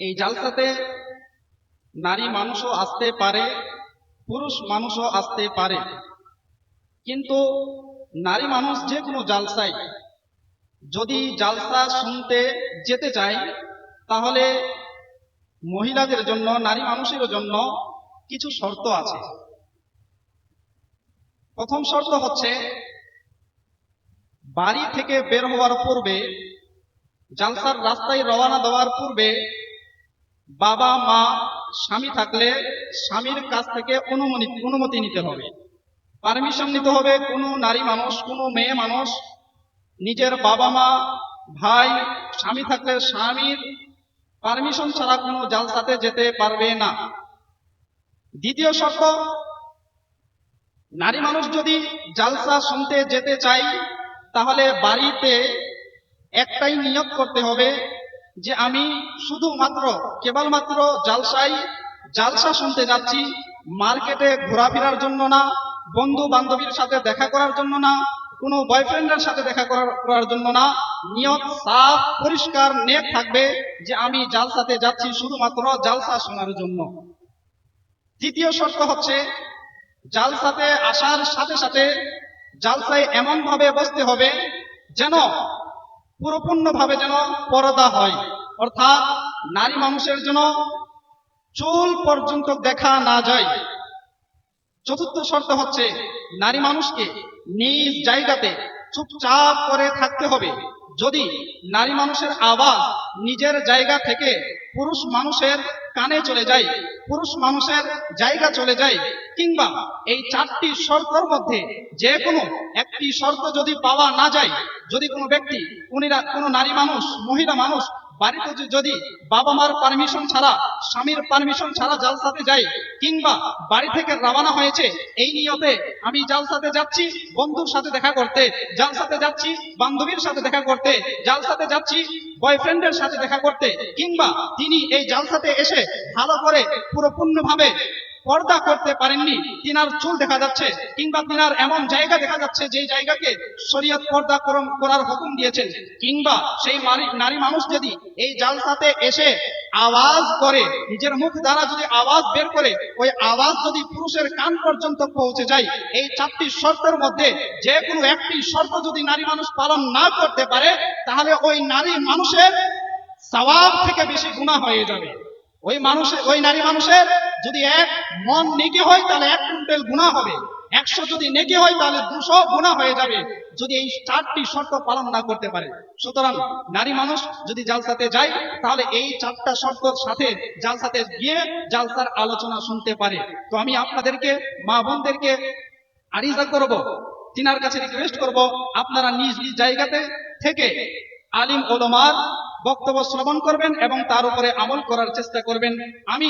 এই জালসাতে নারী মানুষও আসতে পারে, পুরুষ মানুষও আসতে পারে। কিন্তু নারী মানুষ যে কোনো জালসায় যদি জালসা শুনতে যেতে চায়, তাহলে মহিলাদের জন্য, নারী মানুষের জন্য কিছু শর্ত আছে। প্রথম শর্ত হচ্ছে, বাড়ি থেকে বের হওয়ার পূর্বে, জালসার রাস্তায় রওনা দেওয়ার পূর্বে বাবা, মা, স্বামী থাকলে স্বামীর কাছ থেকে অনুমতি অনুমতি নিতে হবে। পারমিশন নিতে হবে কোনো নারী মানুষ, কোনো মেয়ে মানুষ। নিজের বাবা, মা, ভাই, স্বামী থাকলে স্বামীর পারমিশন ছাড়া কোনো জালসাতে যেতে পারবে না। দ্বিতীয় শর্ত, নারী মানুষ যদি জালসা শুনতে যেতে চাই তাহলে বাড়িতে একটাই নিয়োগ করতে হবে যে আমি শুধুমাত্র, কেবলমাত্র জালসাই, জালসা শুনতে যাচ্ছি, মার্কেটে ঘোরাফেরার জন্য না, বন্ধু বান্ধবীর সাথে দেখা করার জন্য না, কোনো বয়ফ্রেন্ডের সাথে দেখা করার জন্য না, নিয়ত সাফ, পরিষ্কার, নেট থাকবে যে আমি জালসাতে যাচ্ছি শুধুমাত্র জালসা শোনার জন্য। তৃতীয় শর্ত হচ্ছে, জালসাতে আসার সাথে সাথে জালসায় এমনভাবে বসতে হবে যেন পুরোপূর্ণভাবে যেন পর্দা হয়। অর্থাৎ নারী মানুষের জন্য চুল পর্যন্ত দেখা না যায়। চতুর্থ শর্ত হচ্ছে, নারী মানুষকে নিজ জায়গাতে চুপচাপ করে থাকতে হবে। যদি নারী মানুষের আওয়াজ নিজের জায়গা থেকে পুরুষ মানুষের কানে চলে যায়, পুরুষ মানুষের জায়গা চলে যায়, কিংবা এই চারটি শর্তর মধ্যে যে কোনো একটি শর্ত যদি পাওয়া না যায়, যদি কোনো ব্যক্তি, উনিরা কোনো নারী মানুষ, মহিলা মানুষ বাড়িতে যদি বাবা মার পারমিশন ছাড়া, স্বামীর পারমিশন ছাড়া জালসাতে যাই, কিংবা বাড়ি থেকে রওনা হয়েছে, এই নিয়তে আমি জালসাতে যাচ্ছি, বন্ধুর সাথে দেখা করতে, জালসাতে যাচ্ছি, বান্ধবীর সাথে দেখা করতে, জালসাতে যাচ্ছি বয়ফ্রেন্ডের সাথে দেখা করতে, কিংবা তিনি এই জালসাতে এসে ভালো করে পুরোপূর্ণভাবে পর্দা করতে পারেননি। তিনার চুল দেখা যাচ্ছে কিংবা তিনার এমন জায়গা দেখা যাচ্ছে যে জায়গাকে শরীয়ত পর্দা করার হুকুম দিয়েছেন। কিংবা সেই নারী মানুষ যদি এই জালসাতে এসে আওয়াজ করে, নিজের মুখ দ্বারা যদি আওয়াজ বের করে, ওই আওয়াজ যদি পুরুষের কান পর্যন্ত পৌঁছে যায়, এই চারটি শর্তের মধ্যে যে কোনো একটি শর্ত যদি নারী মানুষ পালন না করতে পারে, তাহলে ওই নারী মানুষের সওয়াব থেকে বেশি গুণা হয়ে যাবে। ওই মানুষের ওই নারী মানুষের যদি এক মন নেকি হয়, তাহলে এক কুইন্টাল গুণা হবে। একশো যদি নেকি হয়, তাহলে দুশো গুণা হয়ে যাবে। যদি এই চারটি শর্ত পালন না করতে পারে। সুতরাং নারী মানুষ যদি জালসাতে যায়, তাহলে এই চারটা শর্তর সাথে জালসাতে গিয়ে জালসার আলোচনা শুনতে পারে। তো আমি আপনাদেরকে, মা বোনদেরকে আরিজা করব, তিনার কাছে রিকোয়েস্ট করব, আপনারা নিজ নিজ জায়গাতে থেকে আলিম ওলমার বক্তব্য শ্রবণ করবেন এবং তার উপরে আমল করার চেষ্টা করবেন। আমি